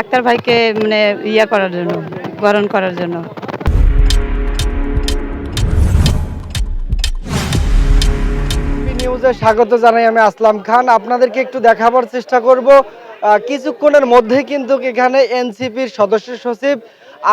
আক্তার ভাইকে মানে ইয়া করার জন্য, বরণ করার জন্য। নিউজে স্বাগত জানাই আমি আসলাম খান। আপনাদেরকে একটু দেখাবার চেষ্টা করব। কিছুক্ষণের মধ্যে কিন্তু এখানে এনসিপির সদস্য সচিব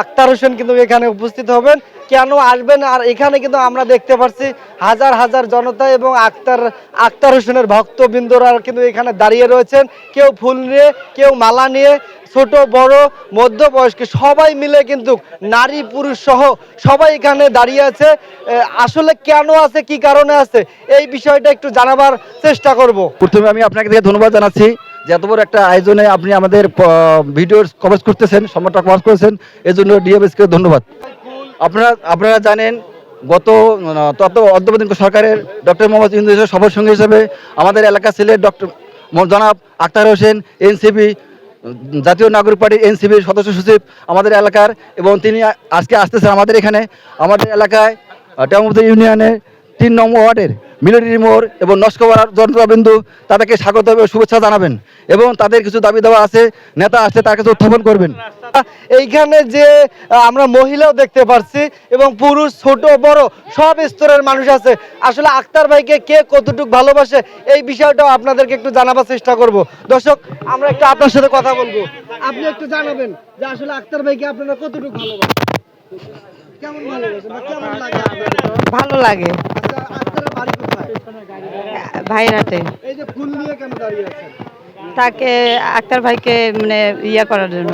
আক্তার হোসেন কিন্তু এখানে উপস্থিত হবেন। কেন আসবেন আর এখানে কিন্তু আমরা দেখতে পাচ্ছি হাজার হাজার জনতা এবং আক্তার আক্তার হোসেনের ভক্তবৃন্দরা কিন্তু এখানে দাঁড়িয়ে রয়েছেন। কেউ ফুল নিয়ে, কেউ মালা নিয়ে ছোট বড় মধ্যবয়স্ক সবাই মিলে কিন্তু নারী পুরুষ সহ সবাই এখানে দাঁড়িয়ে আছে। আসলে কেন আছে কি কারণে আছে এই বিষয়টা একটু জানাবার চেষ্টা করব। প্রথমে আমি আপনাকে থেকে ধন্যবাদ জানাচ্ছি যে এত বড় একটা আয়োজনে আপনি আমাদের ভিডিওর কভারেজ করতেছেন সম্মানটা কভার করেছেন এই জন্য ডিএমএসকে ধন্যবাদ। আপনারা আপনারা জানেন গত আহ, তত অর্ধপ্রদিন সরকারের ডক্টর মোহাম্মদ ইন্দুসের সফর সঙ্গী হিসেবে আমাদের এলাকা ছেলে ডক্টর জনাব আক্তার হোসেন এনসিপি জাতীয় নাগরিক পার্টির এনসিপির সদস্য সচিব আমাদের এলাকার এবং তিনি আজকে আসতেছেন আমাদের এখানে। আমাদের এলাকায় টেমুদ্দিন ইউনিয়নের তিন নম্বর ওয়ার্ডের মিলিটারি মোড় এবং নস্কবার জনতাবিন্দু তাদেরকে স্বাগত এবং শুভেচ্ছা জানাবেন এবং তাদের কিছু দাবি দেওয়া আছে, নেতা আসলে তার কাছে উত্থাপন করবেন। এইখানে যে আমরা মহিলাও দেখতে পাচ্ছি এবং পুরুষ ছোট বড় সব স্তরের মানুষ আছে। আসলে আক্তার ভাইকে কে কতটুকু ভালোবাসে এই বিষয়টাও আপনাদেরকে একটু জানাবার চেষ্টা করব। দর্শক আমরা একটু আপনার সাথে কথা বলব। আপনি একটু জানাবেন যে আসলে আক্তার ভাইকে আপনারা কতটুকু ভালোবাসেন? কেমন ভালোবাসেন বা কেমন লাগে ভালো লাগে। আচ্ছা, আক্তারের বাড়ি কোথায়? ভাইরাতে এই যে ফুল নিয়ে কেন দাঁড়িয়ে আছেন? তাকে আক্তার ভাইকে মানে ইয়া করার জন্য।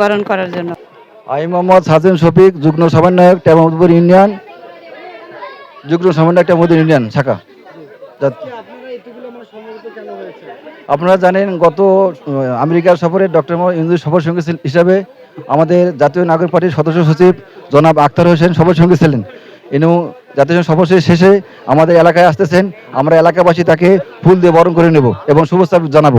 বরণ করার জন্য। আমি মোহাম্মদ সাজেন শফিক, যুগ্ম সমন্বয়ক টেমুদ্দিন ইউনিয়ন, যুগ্ম সমন্বয়ক টেমুদ্দিন ইউনিয়ন, শাখা। আপনারা জানেন, গত আমেরিকার সফরে ডক্টর ইন্দু সফর সঙ্গী হিসাবে আমাদের জাতীয় নাগরিক পার্টির সদস্য সচিব জনাব আক্তার হোসেন সফর সঙ্গী ছিলেন। এবং জাতীয় সফর শেষে আমাদের এলাকায় আসতেছেন। আমরা এলাকাবাসী তাকে ফুল দিয়ে বরণ করে নেব এবং শুভেচ্ছা জানাব।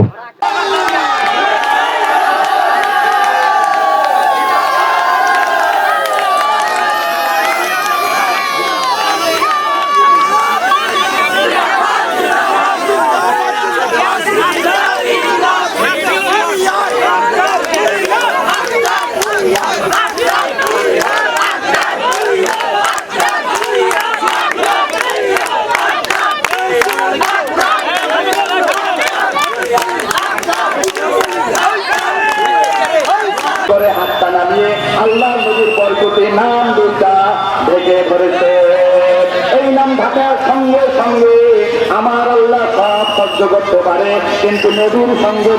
আল্লাহ নদীর বরকতে নাম দুটা ডেকে ধরেছে এই নাম ঢাকার সঙ্গে সঙ্গে আমার আল্লাহ সব সহ্য করতে পারে, কিন্তু নদীর সঙ্গে